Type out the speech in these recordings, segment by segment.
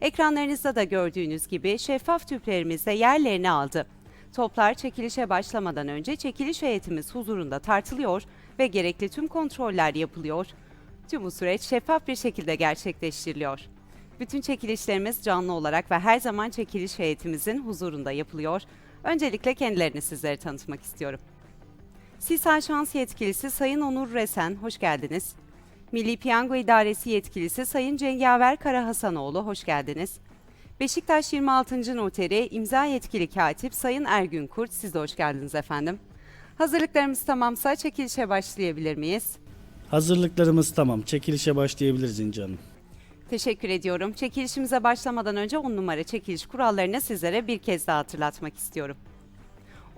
ekranlarınızda da gördüğünüz gibi şeffaf tüplerimizde yerlerini aldı. Toplar çekilişe başlamadan önce çekiliş heyetimiz huzurunda tartılıyor ve gerekli tüm kontroller yapılıyor. Tüm bu süreç şeffaf bir şekilde gerçekleştiriliyor. Bütün çekilişlerimiz canlı olarak ve her zaman çekiliş heyetimizin huzurunda yapılıyor. Öncelikle kendilerini sizlere tanıtmak istiyorum. Sisa Şans Yetkilisi Sayın Onur Resen, hoş geldiniz. Milli Piyango İdaresi Yetkilisi Sayın Cengaver Karahasanoğlu, hoş geldiniz. Beşiktaş 26. Noteri İmza Yetkili Katip Sayın Ergün Kurt, siz de hoş geldiniz efendim. Hazırlıklarımız tamamsa çekilişe başlayabilir miyiz? Hazırlıklarımız tamam. Çekilişe başlayabiliriz İnci Hanım. Teşekkür ediyorum. Çekilişimize başlamadan önce 10 numara çekiliş kurallarını sizlere bir kez daha hatırlatmak istiyorum.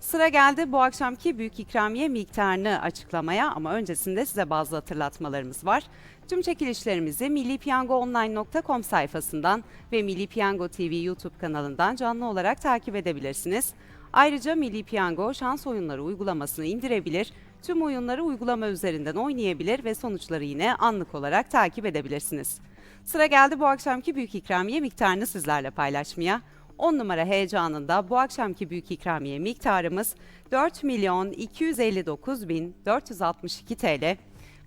Sıra geldi bu akşamki büyük ikramiye miktarını açıklamaya ama öncesinde size bazı hatırlatmalarımız var. Tüm çekilişlerimizi millipiyangoonline.com sayfasından ve Milli Piyango TV YouTube kanalından canlı olarak takip edebilirsiniz. Ayrıca Milli Piyango şans oyunları uygulamasını indirebilir, tüm oyunları uygulama üzerinden oynayabilir ve sonuçları yine anlık olarak takip edebilirsiniz. Sıra geldi bu akşamki büyük ikramiye miktarını sizlerle paylaşmaya. 10 numara heyecanında bu akşamki büyük ikramiye miktarımız 4 milyon 259 bin 462 TL.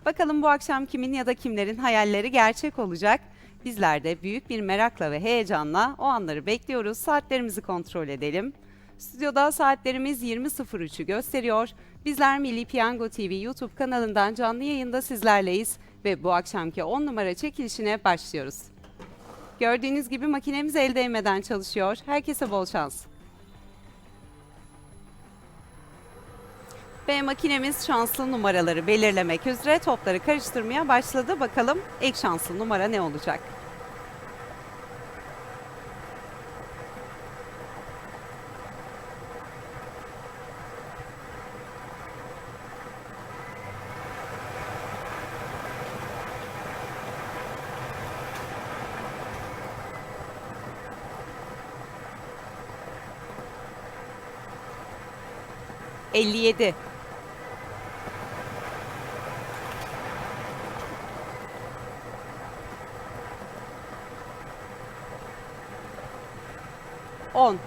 Bakalım bu akşam kimin ya da kimlerin hayalleri gerçek olacak? Bizler de büyük bir merakla ve heyecanla o anları bekliyoruz. Saatlerimizi kontrol edelim. Stüdyoda saatlerimiz 20.03'ü gösteriyor. Bizler Milli Piyango TV YouTube kanalından canlı yayında sizlerleyiz ve bu akşamki 10 numara çekilişine başlıyoruz. Gördüğünüz gibi makinemiz el değmeden çalışıyor. Herkese bol şans. Ve makinemiz şanslı numaraları belirlemek üzere topları karıştırmaya başladı. Bakalım ilk şanslı numara ne olacak? Elli yedi. On.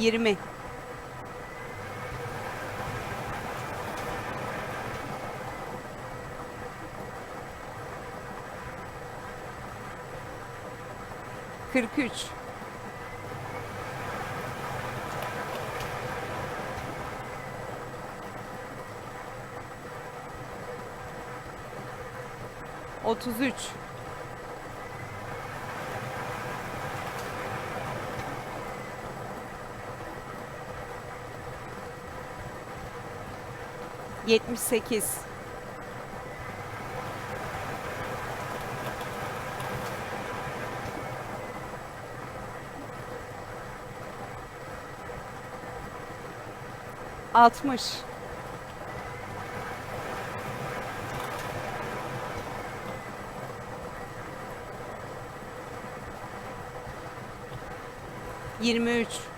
Dokuz. Yirmi. Kırk üç. Otuz üç. Yetmiş sekiz. Altmış. Yirmi üç.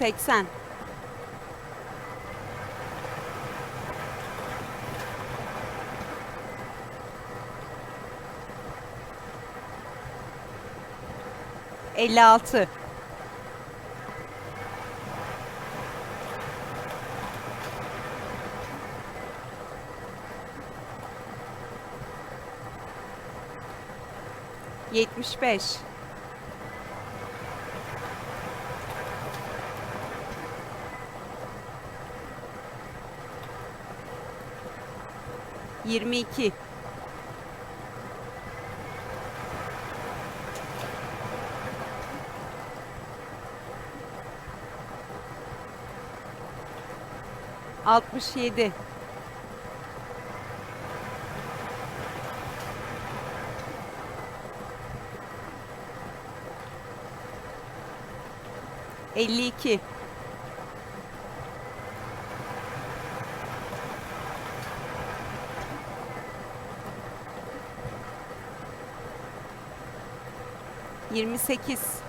80. Elli altı. Yetmiş beş. 22 67 52 28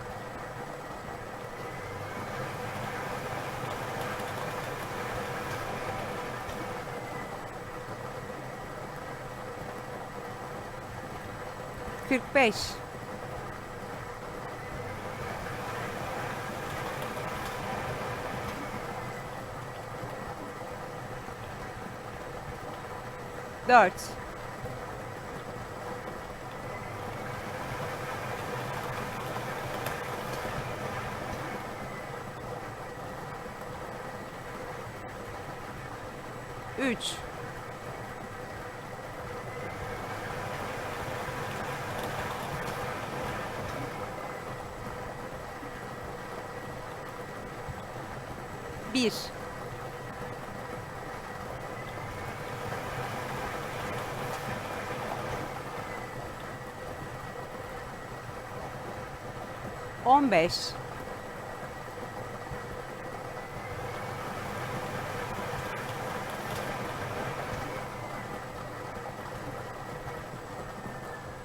45 4 3 1 15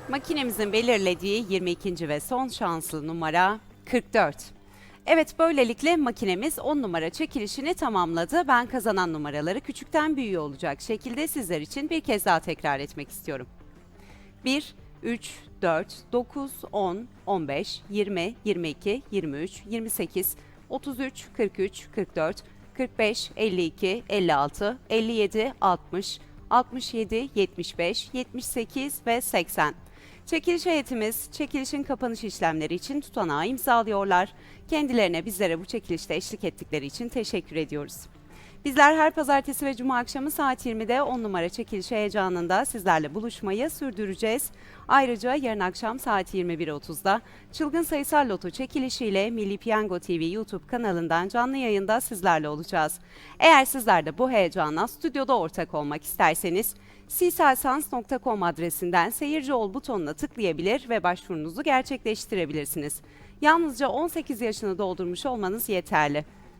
Makinemizin belirlediği 22. ve son şanslı numara 44. Evet böylelikle makinemiz 10 numara çekilişini tamamladı. Ben kazanan numaraları küçükten büyüğe olacak şekilde sizler için bir kez daha tekrar etmek istiyorum. 1, 3, 4, 9, 10, 15, 20, 22, 23, 28, 33, 43, 44, 45, 52, 56, 57, 60, 67, 75, 78 ve 80. Çekiliş heyetimiz çekilişin kapanış işlemleri için tutanağı imzalıyorlar. Kendilerine bizlere bu çekilişte eşlik ettikleri için teşekkür ediyoruz. Bizler her pazartesi ve cuma akşamı saat 20'de 10 numara çekiliş heyecanında sizlerle buluşmayı sürdüreceğiz. Ayrıca yarın akşam saat 21.30'da Çılgın Sayısal Loto çekilişiyle Milli Piyango TV YouTube kanalından canlı yayında sizlerle olacağız. Eğer sizler de bu heyecana stüdyoda ortak olmak isterseniz siselsans.com adresinden seyirci ol butonuna tıklayabilir ve başvurunuzu gerçekleştirebilirsiniz. Yalnızca 18 yaşını doldurmuş olmanız yeterli.